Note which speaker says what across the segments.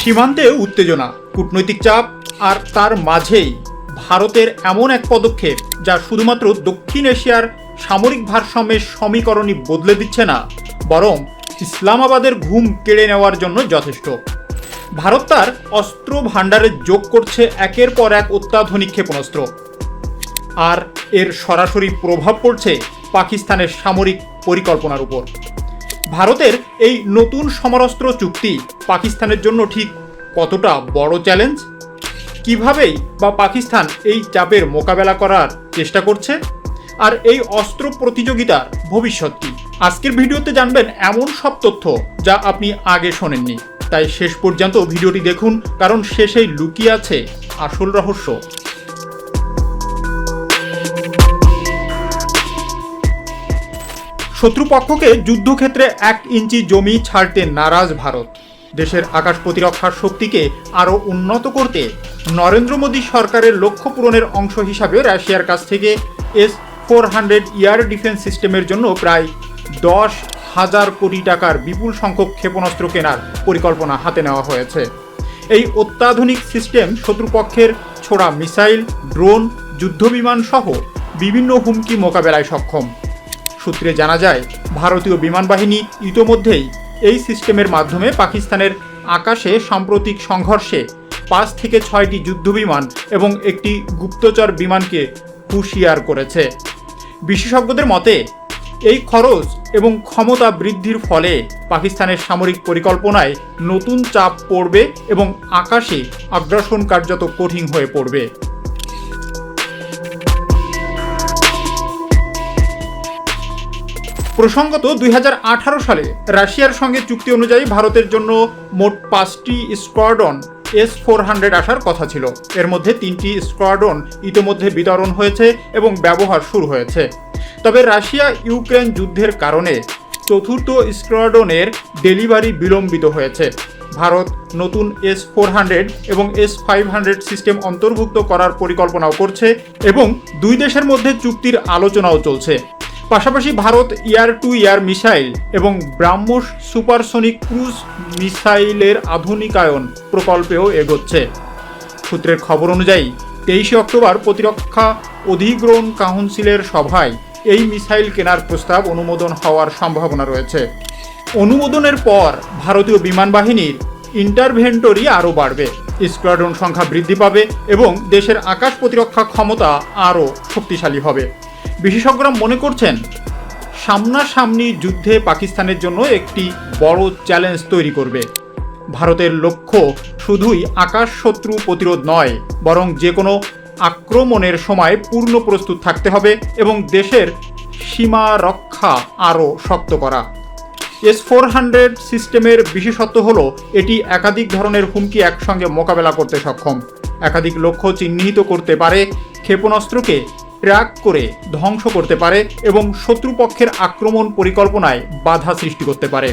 Speaker 1: সীমান্তে উত্তেজনা, কূটনৈতিক চাপ আর তার মাঝেই ভারতের এমন এক পদক্ষেপ যা শুধুমাত্র দক্ষিণ এশিয়ার সামরিক ভারসাম্যের সমীকরণই বদলে দিচ্ছে না, বরং ইসলামাবাদের ঘুম কেড়ে নেওয়ার জন্য যথেষ্ট। ভারত তার অস্ত্র ভাণ্ডারে যোগ করছে একের পর এক অত্যাধুনিক ক্ষেপণাস্ত্র। আর এর সরাসরি প্রভাব পড়ছে পাকিস্তানের সামরিক পরিকল্পনার উপর। ভারতের এই নতুন সমরাস্ত্র চুক্তি পাকিস্তানের জন্য ঠিক কতটা বড় চ্যালেঞ্জ? কিভাবেই বা পাকিস্তান এই চাপের মোকাবেলা করার চেষ্টা করছে? আর এই অস্ত্র প্রতিযোগিতার ভবিষ্যৎ কি? আজকের ভিডিওতে জানবেন এমন সব তথ্য যা আপনি আগে শোনেননি। তাই শেষ পর্যন্ত ভিডিওটি দেখুন, কারণ শেষেই লুকিয়ে আছে আসল রহস্য। শত্রুপক্ষকে যুদ্ধক্ষেত্রে এক ইঞ্চি জমি ছাড়তে নারাজ ভারত। দেশের আকাশ প্রতিরক্ষার শক্তিকে আরও উন্নত করতে নরেন্দ্র মোদী সরকারের লক্ষ্য পূরণের অংশ হিসাবে রাশিয়ার কাছ থেকে S four hundred air defence সিস্টেমের জন্য প্রায় দশ হাজার কোটি টাকার বিপুল সংখ্যক ক্ষেপণাস্ত্র কেনার পরিকল্পনা হাতে নেওয়া হয়েছে। এই অত্যাধুনিক সিস্টেম শত্রুপক্ষের ছোড়া মিসাইল, ড্রোন, যুদ্ধবিমান সহ বিভিন্ন হুমকি মোকাবেলায় সক্ষম। সূত্রে জানা যায়, ভারতীয় বিমান বাহিনী ইতোমধ্যেই এই সিস্টেমের মাধ্যমে পাকিস্তানের আকাশে সাম্প্রতিক সংঘর্ষে পাঁচ থেকে ছয়টি যুদ্ধবিমান এবং একটি গুপ্তচর বিমানকে হুঁশিয়ার করেছে। বিশেষজ্ঞদের মতে, এই খরচ এবং ক্ষমতা বৃদ্ধির ফলে পাকিস্তানের সামরিক পরিকল্পনায় নতুন চাপ পড়বে এবং আকাশে আগ্রাসন কার্যত কঠিন হয়ে পড়বে। প্রসঙ্গত দুই হাজার আঠারো সালে রাশিয়ার সঙ্গে চুক্তি অনুযায়ী ভারতের জন্য মোট পাঁচটি স্কোয়াডন এস ফোর হান্ড্রেড আসার কথা ছিল। এর মধ্যে তিনটি স্কোয়াডন ইতোমধ্যে বিতরণ হয়েছে এবং ব্যবহার শুরু হয়েছে। তবে রাশিয়া ইউক্রেন যুদ্ধের কারণে চতুর্থ স্কোয়াডনের ডেলিভারি বিলম্বিত হয়েছে। ভারত নতুন এস ফোর হান্ড্রেড এবং এস ফাইভ হান্ড্রেড সিস্টেম অন্তর্ভুক্ত করার পরিকল্পনাও করছে এবং দুই দেশের মধ্যে চুক্তির আলোচনাও চলছে। পাশাপাশি Bharat air to air missile এবং ব্রাহ্মস সুপারসনিক ক্রুজ মিসাইলের আধুনিকায়ন প্রকল্পেও এগোচ্ছে। সূত্রের খবর অনুযায়ী, তেইশে অক্টোবর প্রতিরক্ষা অধিগ্রহণ কাউন্সিলের সভায় এই মিসাইল কেনার প্রস্তাব অনুমোদন হওয়ার সম্ভাবনা রয়েছে। অনুমোদনের পর ভারতীয় বিমান বাহিনীর ইন্টারভেন্টরি আরও বাড়বে, স্কোয়াড্রন সংখ্যা বৃদ্ধি পাবে এবং দেশের আকাশ প্রতিরক্ষা ক্ষমতা আরও শক্তিশালী হবে। বিশেষজ্ঞরা মনে করছেন, সামনাসামনি যুদ্ধে পাকিস্তানের জন্য একটি বড় চ্যালেঞ্জ তৈরি করবে। ভারতের লক্ষ্য শুধুই আকাশ শত্রু প্রতিরোধ নয়, বরং যে কোনো আক্রমণের সময় পূর্ণ প্রস্তুত থাকতে হবে এবং দেশের সীমা রক্ষা আরও শক্ত করা। এস ফোর হান্ড্রেড সিস্টেমের বিশেষত্ব হল, এটি একাধিক ধরনের হুমকি একসঙ্গে মোকাবেলা করতে সক্ষম। একাধিক লক্ষ্য চিহ্নিত করতে পারে ক্ষেপণাস্ত্রকে ট্র্যাক করে ধ্বংস করতে পারে এবং শত্রুপক্ষের আক্রমণ পরিকল্পনায় বাধা সৃষ্টি করতে পারে।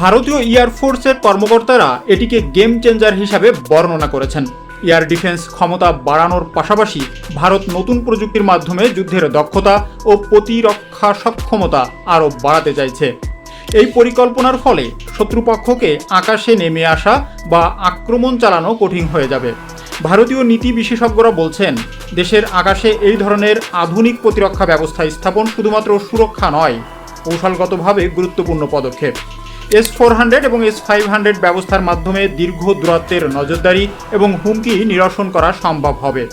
Speaker 1: ভারতীয় এয়ারফোর্সের কর্মকর্তারা এটিকে গেম চেঞ্জার হিসাবে বর্ণনা করেছেন। এয়ার ডিফেন্স ক্ষমতা বাড়ানোর পাশাপাশি ভারত নতুন প্রযুক্তির মাধ্যমে যুদ্ধের দক্ষতা ও প্রতিরক্ষা সক্ষমতা আরও বাড়াতে চাইছে। এই পরিকল্পনার ফলে শত্রুপক্ষকে আকাশে নেমে আসা বা আক্রমণ চালানো কঠিন হয়ে যাবে। ভারতীয় নীতি বিশেষজ্ঞরা বলছেন, দেশের আকাশে এই ধরনের আধুনিক প্রতিরক্ষা ব্যবস্থা স্থাপন শুধুমাত্র সুরক্ষা নয়, কৌশলগতভাবে গুরুত্বপূর্ণ পদক্ষেপ। এস ফোর হান্ড্রেড এবং এস ফাইভ হান্ড্রেড ব্যবস্থার মাধ্যমে দীর্ঘ দূরত্বের নজরদারি এবং হুমকি নিরসন করা সম্ভব হবে।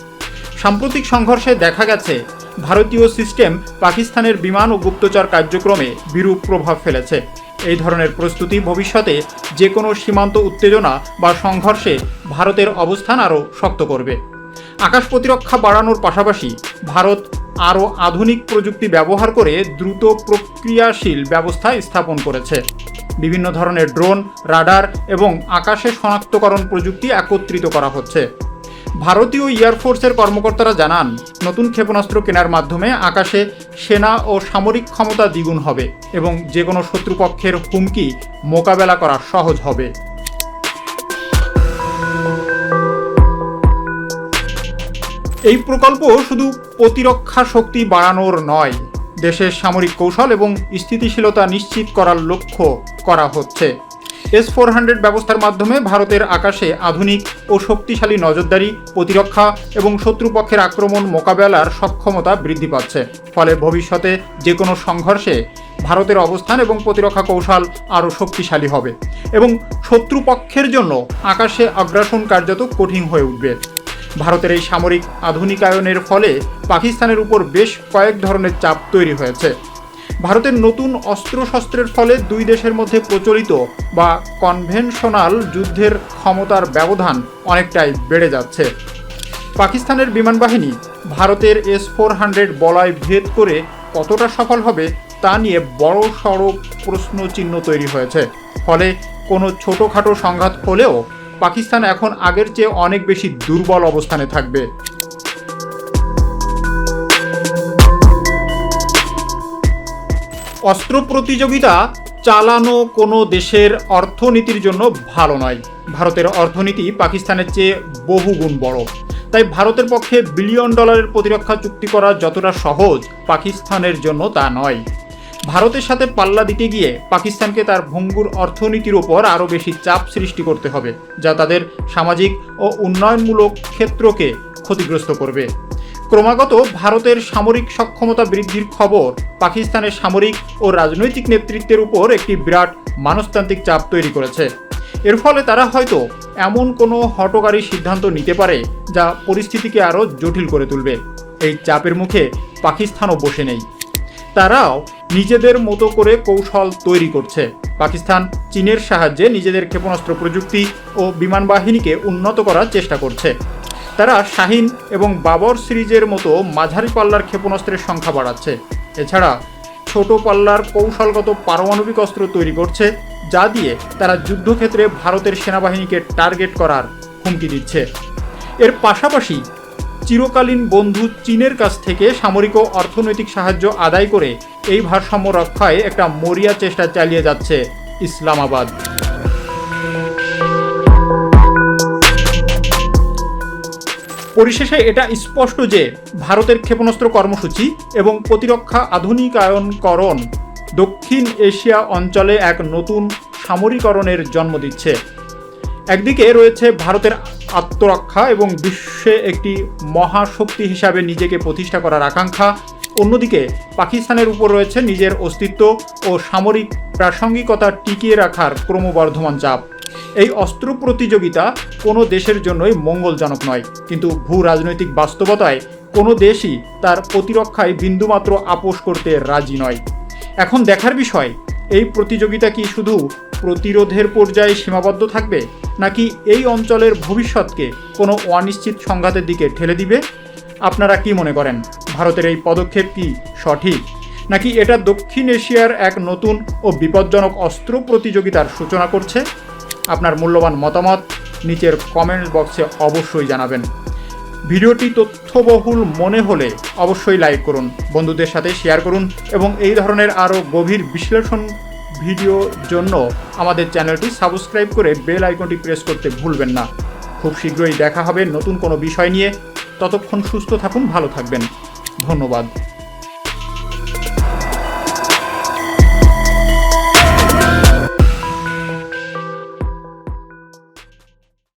Speaker 1: সাম্প্রতিক সংঘর্ষে দেখা গেছে ভারতীয় সিস্টেম পাকিস্তানের বিমান ও গুপ্তচর কার্যক্রমে বিরূপ প্রভাব ফেলেছে। এই ধরনের প্রস্তুতি ভবিষ্যতে যে কোনো সীমান্ত উত্তেজনা বা সংঘর্ষে ভারতের অবস্থান আরও শক্ত করবে। আকাশ প্রতিরক্ষা বাড়ানোর পাশাপাশি ভারত আরও আধুনিক প্রযুক্তি ব্যবহার করে দ্রুত প্রক্রিয়াশীল ব্যবস্থা স্থাপন করেছে। বিভিন্ন ধরনের ড্রোন, রাডার এবং আকাশে শনাক্তকরণ প্রযুক্তি একত্রিত করা হচ্ছে। ভারতীয় এয়ারফোর্সের কর্মকর্তারা জানান, নতুন ক্ষেপণাস্ত্র কেনার মাধ্যমে আকাশে সেনা ও সামরিক ক্ষমতা দ্বিগুণ হবে এবং যে কোনো শত্রুপক্ষের হুমকি মোকাবেলা করা সহজ হবে। এই প্রকল্প শুধু প্রতিরক্ষা শক্তি বাড়ানোর নয়, দেশের সামরিক কৌশল এবং স্থিতিশীলতা নিশ্চিত করার লক্ষ্য করা হচ্ছে। এস ফোর হান্ড্রেড ব্যবস্থার মাধ্যমে ভারতের আকাশে আধুনিক ও শক্তিশালী নজরদারি, প্রতিরক্ষা এবং শত্রুপক্ষের আক্রমণ মোকাবেলার সক্ষমতা বৃদ্ধি পাচ্ছে। ফলে ভবিষ্যতে যে কোনো সংঘর্ষে ভারতের অবস্থান এবং প্রতিরক্ষা কৌশল আরও শক্তিশালী হবে এবং শত্রুপক্ষের জন্য আকাশে আগ্রাসন কার্যত কঠিন হয়ে উঠবে। ভারতের এই সামরিক আধুনিকায়নের ফলে পাকিস্তানের উপর বেশ কয়েক ধরনের চাপ তৈরি হয়েছে। ভারতের নতুন অস্ত্রশস্ত্রের ফলে দুই দেশের মধ্যে প্রচলিত বা কনভেনশনাল যুদ্ধের ক্ষমতার ব্যবধান অনেকটাই বেড়ে যাচ্ছে। পাকিস্তানের বিমান বাহিনী ভারতের এস ফোর হান্ড্রেড বলয় ভেদ করে কতটা সফল হবে তা নিয়ে বড় সড় প্রশ্ন চিহ্ন তৈরি হয়েছে। ফলে কোনো ছোটোখাটো সংঘাত হলেও পাকিস্তান এখন আগের চেয়ে অনেক বেশি দুর্বল অবস্থানে থাকবে। অস্ত্র প্রতিযোগিতা চালানো কোনো দেশের অর্থনীতির জন্য ভালো নয়। ভারতের অর্থনীতি পাকিস্তানের চেয়ে বহুগুণ বড়। তাই ভারতের পক্ষে বিলিয়ন ডলারের প্রতিরক্ষা চুক্তি করা যতটা সহজ পাকিস্তানের জন্য তা নয়। ভারতের সাথে পাল্লা দিতে গিয়ে পাকিস্তানকে তার ভঙ্গুর অর্থনীতির ওপর আরও বেশি চাপ সৃষ্টি করতে হবে, যা তাদের সামাজিক ও উন্নয়নমূলক ক্ষেত্রকে ক্ষতিগ্রস্ত করবে। ক্রমাগত ভারতের সামরিক সক্ষমতা বৃদ্ধির খবর পাকিস্তানের সামরিক ও রাজনৈতিক নেতৃত্বের উপর একটি বিরাট মানসতান্ত্রিক চাপ তৈরি করেছে। এর ফলে তারা হয়তো এমন কোনো হটকারী সিদ্ধান্ত নিতে পারে যা পরিস্থিতিকে আরও জটিল করে তুলবে। এই চাপের মুখে পাকিস্তানও বসে নেই। তারাও নিজেদের মতো করে কৌশল তৈরি করছে। পাকিস্তান চীনের সাহায্যে নিজেদের ক্ষেপণাস্ত্র প্রযুক্তি ও বিমান বাহিনীকে উন্নত করার চেষ্টা করছে। তারা শাহিন এবং বাবর সিরিজের মতো মাঝারি পাল্লার ক্ষেপণাস্ত্রের সংখ্যা বাড়াচ্ছে। এছাড়া ছোট পাল্লার কৌশলগত পারমাণবিক অস্ত্র তৈরি করছে, যা দিয়ে তারা যুদ্ধক্ষেত্রে ভারতের সেনাবাহিনীকে টার্গেট করার হুমকি দিচ্ছে। এর পাশাপাশি চিরকালীন বন্ধু চীনের কাছ থেকে সামরিক ও অর্থনৈতিক সাহায্য আদায় করে এই ভারসাম্য রক্ষায় একটা মরিয়া চেষ্টা চালিয়ে যাচ্ছে ইসলামাবাদ। পরিশেষে এটা স্পষ্ট যে ভারতের ক্ষেপণাস্ত্র কর্মসূচি এবং প্রতিরক্ষা আধুনিকায়নকরণ দক্ষিণ এশিয়া অঞ্চলে এক নতুন সামরিকরণের জন্ম দিচ্ছে। একদিকে রয়েছে ভারতের আত্মরক্ষা এবং বিশ্বে একটি মহাশক্তি হিসাবে নিজেকে প্রতিষ্ঠা করার আকাঙ্ক্ষা। অন্যদিকে পাকিস্তানের উপর রয়েছে নিজের অস্তিত্ব ও সামরিক প্রাসঙ্গিকতা টিকিয়ে রাখার ক্রমবর্ধমান চাপ। এই অস্ত্র প্রতিযোগিতা কোনো দেশের জন্যই মঙ্গলজনক নয়। কিন্তু ভূ রাজনৈতিক বাস্তবতায় কোনো দেশই তার প্রতিরক্ষায় বিন্দুমাত্র আপোষ করতে রাজি নয়। এখন দেখার বিষয়, এই প্রতিযোগিতা কি শুধু প্রতিরোধের পর্যায়ে সীমাবদ্ধ থাকবে, নাকি এই অঞ্চলের ভবিষ্যৎকে কোনো অনিশ্চিত সংঘাতের দিকে ঠেলে দিবে? আপনারা কি মনে করেন, ভারতের এই পদক্ষেপ কি সঠিক, নাকি এটা দক্ষিণ এশিয়ার এক নতুন ও বিপজ্জনক অস্ত্র প্রতিযোগিতার সূচনা করছে? আপনার মূল্যবান মতামত নিচের কমেন্ট বক্সে অবশ্যই জানাবেন। ভিডিওটি তথ্যবহুল মনে হলে অবশ্যই লাইক করুন, বন্ধুদের সাথে শেয়ার করুন এবং এই ধরনের আরও গভীর বিশ্লেষণ ভিডিওর জন্য আমাদের চ্যানেলটি সাবস্ক্রাইব করে বেল আইকনটি প্রেস করতে ভুলবেন না। খুব শীঘ্রই দেখা হবে নতুন কোনো বিষয় নিয়ে। ততক্ষণ সুস্থ থাকুন, ভালো থাকবেন। ধন্যবাদ।